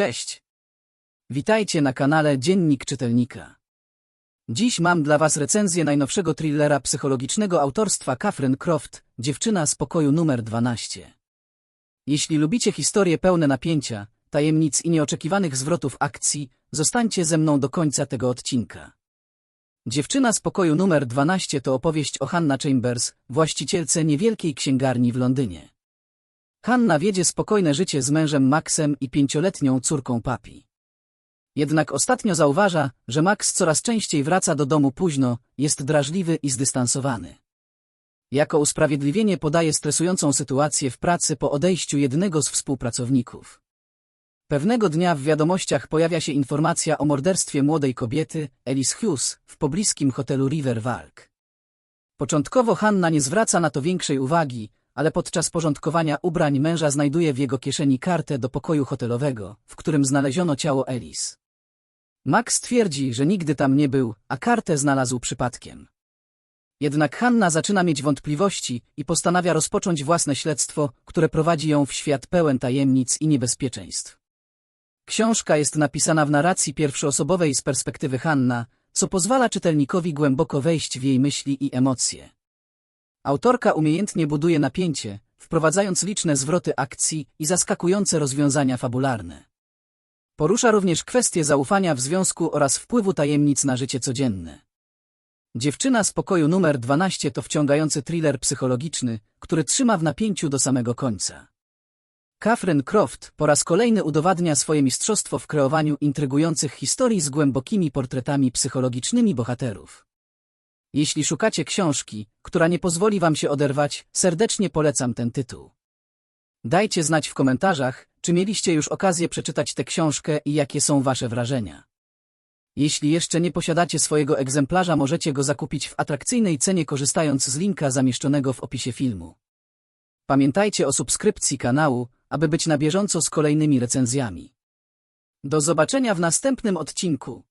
Cześć! Witajcie na kanale Dziennik Czytelnika. Dziś mam dla Was recenzję najnowszego thrillera psychologicznego autorstwa Catherine Croft, Dziewczyna z pokoju numer 12. Jeśli lubicie historie pełne napięcia, tajemnic i nieoczekiwanych zwrotów akcji, zostańcie ze mną do końca tego odcinka. Dziewczyna z pokoju numer 12 to opowieść o Hanna Chambers, właścicielce niewielkiej księgarni w Londynie. Hanna wiedzie spokojne życie z mężem Maxem i pięcioletnią córką Papi. Jednak ostatnio zauważa, że Max coraz częściej wraca do domu późno, jest drażliwy i zdystansowany. Jako usprawiedliwienie podaje stresującą sytuację w pracy po odejściu jednego z współpracowników. Pewnego dnia w wiadomościach pojawia się informacja o morderstwie młodej kobiety, Alice Hughes, w pobliskim hotelu River Walk. Początkowo Hanna nie zwraca na to większej uwagi, ale podczas porządkowania ubrań męża znajduje w jego kieszeni kartę do pokoju hotelowego, w którym znaleziono ciało Alice. Max twierdzi, że nigdy tam nie był, a kartę znalazł przypadkiem. Jednak Hanna zaczyna mieć wątpliwości i postanawia rozpocząć własne śledztwo, które prowadzi ją w świat pełen tajemnic i niebezpieczeństw. Książka jest napisana w narracji pierwszoosobowej z perspektywy Hanna, co pozwala czytelnikowi głęboko wejść w jej myśli i emocje. Autorka umiejętnie buduje napięcie, wprowadzając liczne zwroty akcji i zaskakujące rozwiązania fabularne. Porusza również kwestie zaufania w związku oraz wpływu tajemnic na życie codzienne. Dziewczyna z pokoju numer 12 to wciągający thriller psychologiczny, który trzyma w napięciu do samego końca. Catherine Croft po raz kolejny udowadnia swoje mistrzostwo w kreowaniu intrygujących historii z głębokimi portretami psychologicznymi bohaterów. Jeśli szukacie książki, która nie pozwoli wam się oderwać, serdecznie polecam ten tytuł. Dajcie znać w komentarzach, czy mieliście już okazję przeczytać tę książkę i jakie są wasze wrażenia. Jeśli jeszcze nie posiadacie swojego egzemplarza, możecie go zakupić w atrakcyjnej cenie korzystając z linka zamieszczonego w opisie filmu. Pamiętajcie o subskrypcji kanału, aby być na bieżąco z kolejnymi recenzjami. Do zobaczenia w następnym odcinku.